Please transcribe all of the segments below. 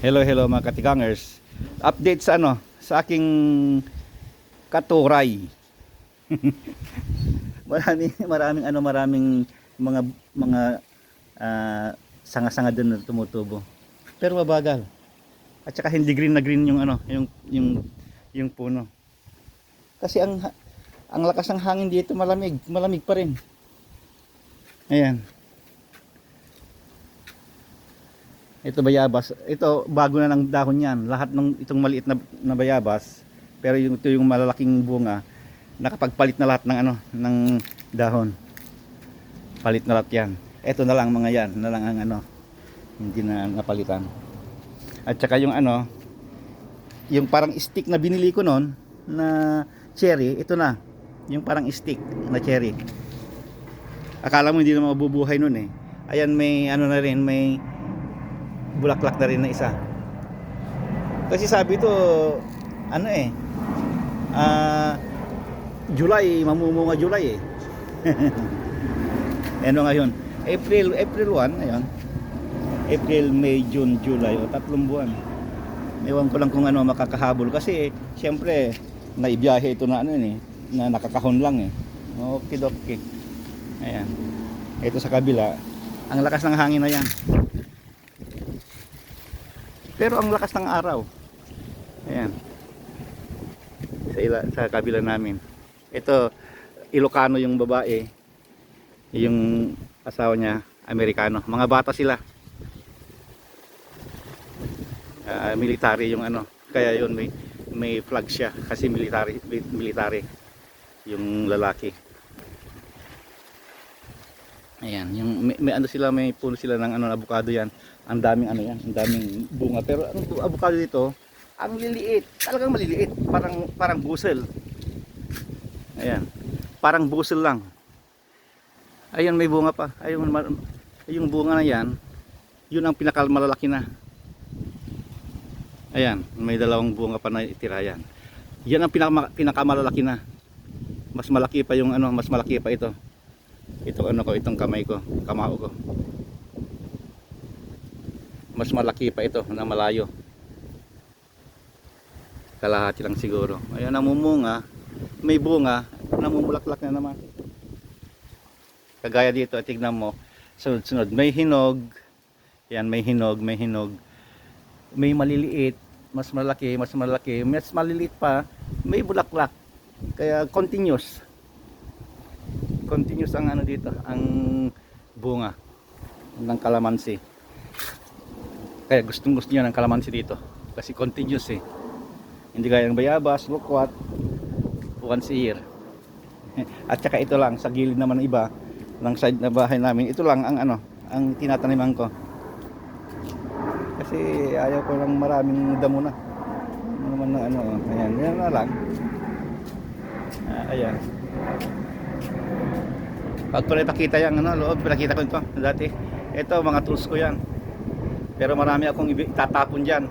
Hello, hello mga katikangers. Update sa ano, sa aking katuray. maraming maraming ano, maraming mga mga ah, sanga-sanga doon na tumutubo. Pero mabagal. At saka hindi green na green yung ano, yung yung yung puno. Kasi ang ang lakas ng hangin dito malamig, malamig pa rin. Ayan. Ito bayabas. Ito bago na ng dahon yan. Lahat ng itong maliit na, na bayabas. Pero yung ito yung malalaking bunga, nakapagpalit na lahat ng ano, ng dahon. Palit na lahat yan. Ito na lang mga yan, na lang ang ano, hindi na napalitan. At saka yung ano, yung parang stick na binili ko noon na cherry, ito na. Yung parang stick na cherry. Akala mo hindi na mabubuhay noon eh. Ayan may ano na rin, may bulaklak na rin na isa. Kasi sabi to, ano eh, ah, July, mamumunga July eh. ano ngayon? April, April 1, ngayon. April, May, June, July, o tatlong buwan. Ewan ko lang kung ano makakahabol kasi siyempre naibiyahe ito na ano eh, na nakakahon lang eh. Okay, okay. Ayan. Ito sa kabila, ang lakas ng hangin na yan. Pero ang lakas ng araw. Ayan. Sa, ila, sa kabila namin. Ito, Ilocano yung babae. Yung asawa niya, Amerikano. Mga bata sila. Ah, military yung ano. Kaya yun may may flag siya kasi military military yung lalaki. Ayan, yung may, may ano sila, may puno sila ng ano avocado yan. Ang daming ano yan, ang daming bunga. Pero ang avocado dito, ang liliit, talagang maliliit, parang parang busel. Ayan. Parang busel lang. Ayun may bunga pa. Ayun yung bunga na yan, yun ang pinakamalaki na. Ayan, may dalawang bunga pa na itira yan. Yan ang pinaka, pinakamalalaki na. Mas malaki pa yung ano, mas malaki pa ito. Ito ano ko, itong kamay ko, kamao ko. Mas malaki pa ito na malayo. Kalahati lang siguro. Ayan, namumunga. May bunga, namumulaklak na naman. Kagaya dito, tignan mo, sunod-sunod. May hinog. Yan, may hinog, may hinog. May maliliit, mas malaki, mas malaki, mas maliliit pa, may bulaklak. Kaya continuous continuous ang ano dito, ang bunga ng kalamansi. Kaya gustong gusto niya ng kalamansi dito. Kasi continuous eh. Hindi gaya ng bayabas, lukwat, once a year. At saka ito lang, sa gilid naman ng iba, ng side na bahay namin, ito lang ang ano, ang tinataniman ko. Kasi ayaw ko lang maraming damo na. Ano naman na ano, ayan, yan na lang. Ah, ayan. Pag ko napakita yung ano, loob, pinakita ko ito dati. Ito, mga tools ko yan. Pero marami akong itatapon dyan.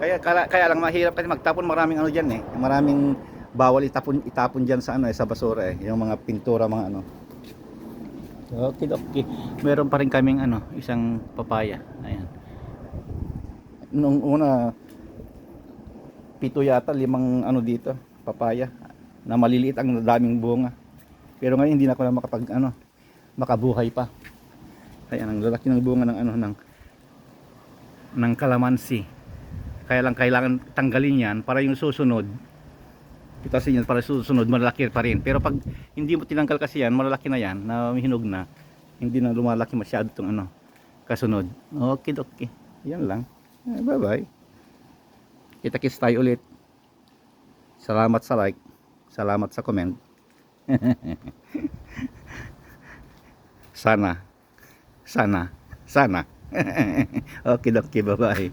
Kaya, kaya, kaya lang mahirap kasi magtapon maraming ano dyan eh. Maraming bawal itapon, itapon dyan sa ano eh, sa basura eh. Yung mga pintura, mga ano. Okay, okay. Meron pa rin kaming ano, isang papaya. Ayan. Nung una, pito yata, limang ano dito, papaya. Na maliliit ang daming bunga. Pero ngayon hindi na ako na makapag ano, makabuhay pa. Ayan, ang lalaki ng bunga ng ano ng ng kalamansi. Kaya lang kailangan tanggalin 'yan para yung susunod pitasin yan para susunod malaki pa rin. Pero pag hindi mo tinanggal kasi yan, malalaki na yan, na hinog na, hindi na lumalaki masyado itong ano, kasunod. Okay, okay. Yan lang. Eh, bye-bye. Kita-kits tayo ulit. Salamat sa like. Salamat sa comment. Sana. Sana. Sana. Okay okay bye bye